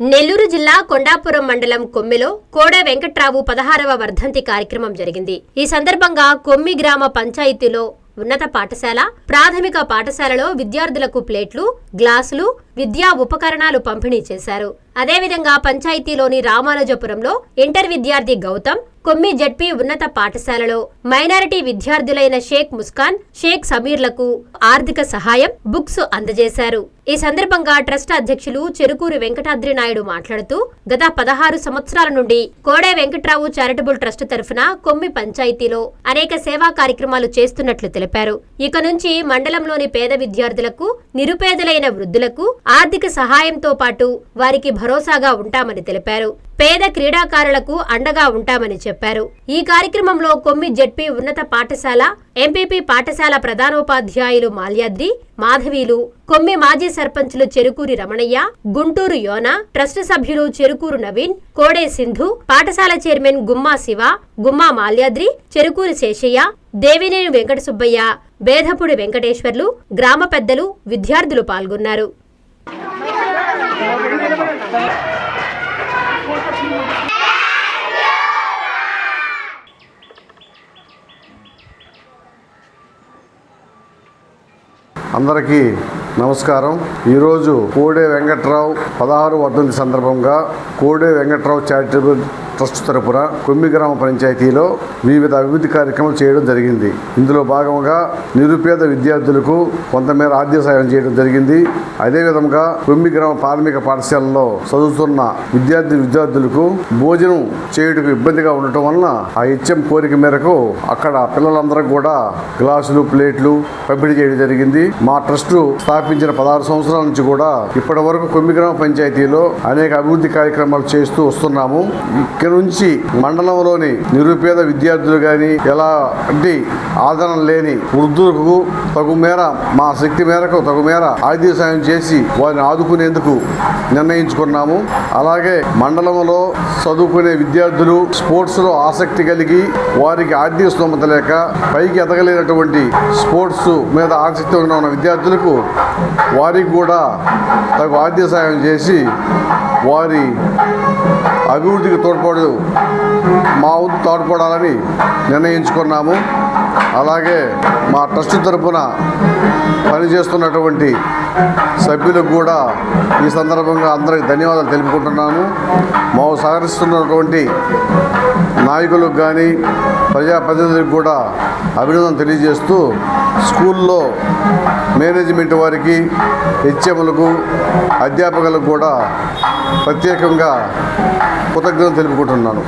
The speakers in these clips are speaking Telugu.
నెల్లూరు జిల్లా కొండాపురం మండలం కొమ్మిలో కోడ వెంకట్రావు పదహారవ వర్ధంతి కార్యక్రమం జరిగింది. ఈ సందర్భంగా కొమ్మి గ్రామ పంచాయతీలో ఉన్నత పాఠశాల ప్రాథమిక పాఠశాలలో విద్యార్థులకు ప్లేట్లు గ్లాసులు విద్యా ఉపకరణాలు పంపిణీ చేశారు. అదేవిధంగా పంచాయతీలోని రామానుజపురంలో ఇంటర్ విద్యార్థి గౌతమ్ కొమ్మి జడ్పీ ఉన్నత పాఠశాలలో మైనారిటీ విద్యార్థులైన షేక్ ముస్కాన్ షేక్ సమీర్లకు ఆర్థిక సహాయం బుక్స్ అందజేశారు. ఈ సందర్భంగా ట్రస్ట్ అధ్యక్షులు చెరుకూరు వెంకటాద్రి నాయుడు మాట్లాడుతూ గత పదహారు సంవత్సరాల నుండి కోడే వెంకట్రావు చారిటబుల్ ట్రస్ట్ తరఫున కొమ్మి పంచాయతీలో అనేక సేవా కార్యక్రమాలు చేస్తున్నట్లు తెలిపారు. ఇక నుంచి మండలంలోని పేద విద్యార్థులకు నిరుపేదలైన వృద్ధులకు ఆర్థిక సహాయంతో పాటు వారికి భరోసాగా ఉంటామని తెలిపారు. పేద క్రీడాకారులకు అండగా ఉంటామని చెప్పారు. ఈ కార్యక్రమంలో కొమ్మి జడ్పీ ఉన్నత పాఠశాల ఎంపీపీ పాఠశాల ప్రధానోపాధ్యాయులు మాల్యాద్రి మాధవీలు కొమ్మి మాజీ సర్పంచులు చెరుకూరి రమణయ్య గుంటూరు యోన ట్రస్ట్ సభ్యులు చెరుకూరు నవీన్ కోడే సింధు పాఠశాల చైర్మన్ గుమ్మా శివ గుమ్మా మాల్యాద్రి చెరుకూరి శేషయ్య దేవినేని వెంకట సుబ్బయ్య బేధపుడి వెంకటేశ్వర్లు గ్రామ పెద్దలు విద్యార్థులు పాల్గొన్నారు. అందరికీ నమస్కారం. ఈరోజు కోడే వెంకట్రావు పదహారు వర్ధంతి సందర్భంగా కోడే వెంకట్రావు చారిటబుల్ ట్రస్ట్ తరపున కొమ్మి గ్రామ పంచాయతీలో వివిధ అభివృద్ధి కార్యక్రమాలు చేయడం జరిగింది. ఇందులో భాగంగా నిరుపేద విద్యార్థులకు కొంతమేర ఆర్థిక సాయం చేయడం జరిగింది. అదేవిధంగా కొమ్మి గ్రామ ప్రాథమిక పాఠశాలలో చదువుతున్న విద్యార్థి విద్యార్థులకు భోజనం చేయుటకు ఇబ్బందిగా ఉండటం వలన ఆ హెచ్ఎం కోరిక మేరకు అక్కడ పిల్లలందరూ కూడా గ్లాసులు ప్లేట్లు పంపిణీ చేయడం జరిగింది. మా ట్రస్ట్ స్థాపించిన పదహారు సంవత్సరాల నుంచి కూడా ఇప్పటి వరకు కొమ్మి గ్రామ పంచాయతీలో అనేక అభివృద్ధి కార్యక్రమాలు చేస్తూ వస్తున్నాము. ఇక్కడ నుంచి మండలంలోని నిరుపేద విద్యార్థులు కానీ ఎలాంటి ఆదరణ లేని వృద్ధులకు తగు మేర మా శక్తి మేరకు తగు మేర ఆర్థిక సాయం చేసి వారిని ఆదుకునేందుకు నిర్ణయించుకున్నాము. అలాగే మండలంలో చదువుకునే విద్యార్థులు స్పోర్ట్స్లో ఆసక్తి కలిగి వారికి ఆర్థిక స్తోమత లేక పైకి ఎదగలేనటువంటి స్పోర్ట్స్ మీద ఆసక్తి ఉన్న విద్యార్థులకు వారికి కూడా తగు ఆర్థిక సాయం చేసి వారి అభివృద్ధికి తోడ్పడు మా వంతు తోడ్పడాలని నిర్ణయించుకున్నాము. అలాగే మా ట్రస్ట్ తరపున పనిచేస్తున్నటువంటి సభ్యులకు కూడా ఈ సందర్భంగా అందరికి ధన్యవాదాలు తెలుపుకుంటున్నాను మాకు సహకరిస్తున్నటువంటి నాయకులకు కానీ ప్రజాప్రతినిధులకు కూడా అభినందన తెలియజేస్తూ స్కూల్లో మేనేజ్మెంట్ వారికి హెచ్ఎంలకు అధ్యాపకులకు కూడా ప్రత్యేకంగా కృతజ్ఞతలు తెలుపుకుంటున్నాను.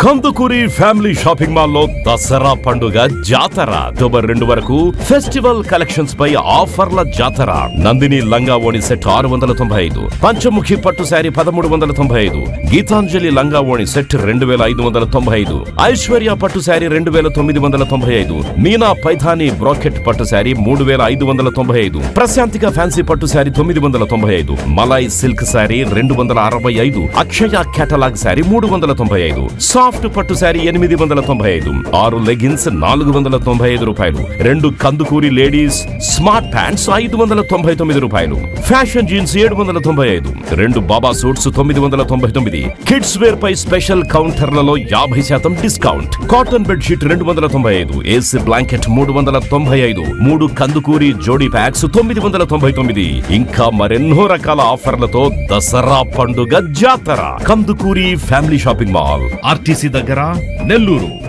కందుకూరి ఫ్యామిలీ షాపింగ్ మాల్లో దసరా పండుగ జాతర అక్టోబర్ రెండు వరకు ఫెస్టివల్ కలెక్షన్స్ పై ఆఫర్ల జాతర. నందిని లంగా ఓణి సెట్ ఆరు వందల తొంభై ఐదు పంచముఖి పట్టు శారీ పదమూడు వందల తొంభై ఐదు గీతాంజలి లంగా ఓణి సెట్ రెండు వేల ఐదు వందల తొంభై ఐదు ఐశ్వర్య పట్టు శారీ రెండు వేల తొమ్మిది వందల తొంభై ఐదు మీనా పైథాని బ్రాకెట్ పట్టు శారీ మూడు వేల ఐదు వందల తొంభై ఐదు ప్రశాంతిక ఫ్యాన్సీ పట్టు శారీ తొమ్మిది వందల తొంభై ఐదు మలాయ్ సిల్క్ శారీ రెండు వందల అరవై ఐదు అక్షయ కేటలాగ్ శారీ మూడు వందల తొంభై ఐదు సాఫ్ట్ పట్టు శారీ ఎనిమిది వందల తొంభై ఐదు ఆరు లెగిన్స్ నాలుగు వందల తొంభై ఐదు రూపాయలు రెండు కందుకూరి లేడీస్ స్మార్ట్ ప్యాంట్స్ ఐదు వందల తొంభై తొమ్మిది రూపాయలు ఫ్యాషన్ జీన్స్ ఏడు వందల తొంభై ఐదు రెండు బాబా సూట్స్ తొమ్మిది వందల తొంభై తొమ్మిది కిడ్స్ వేర్ పై స్పెషల్ కౌంటర్లలో యాభై శాతం డిస్కౌంట్ కాటన్ బెడ్షీట్ రెండు వందల తొంభై ఐదు ఏసీ బ్లాంకెట్ మూడు వందల తొంభై ఐదు మూడు కందుకూరి జోడీ ప్యాక్స్ తొమ్మిది వందల తొంభై తొమ్మిది. ఇంకా మరెన్నో రకాల ఆఫర్లతో దసరా పండుగ జాతర. Kandukuri family shopping mall RTC దగ్గర నెల్లూరు.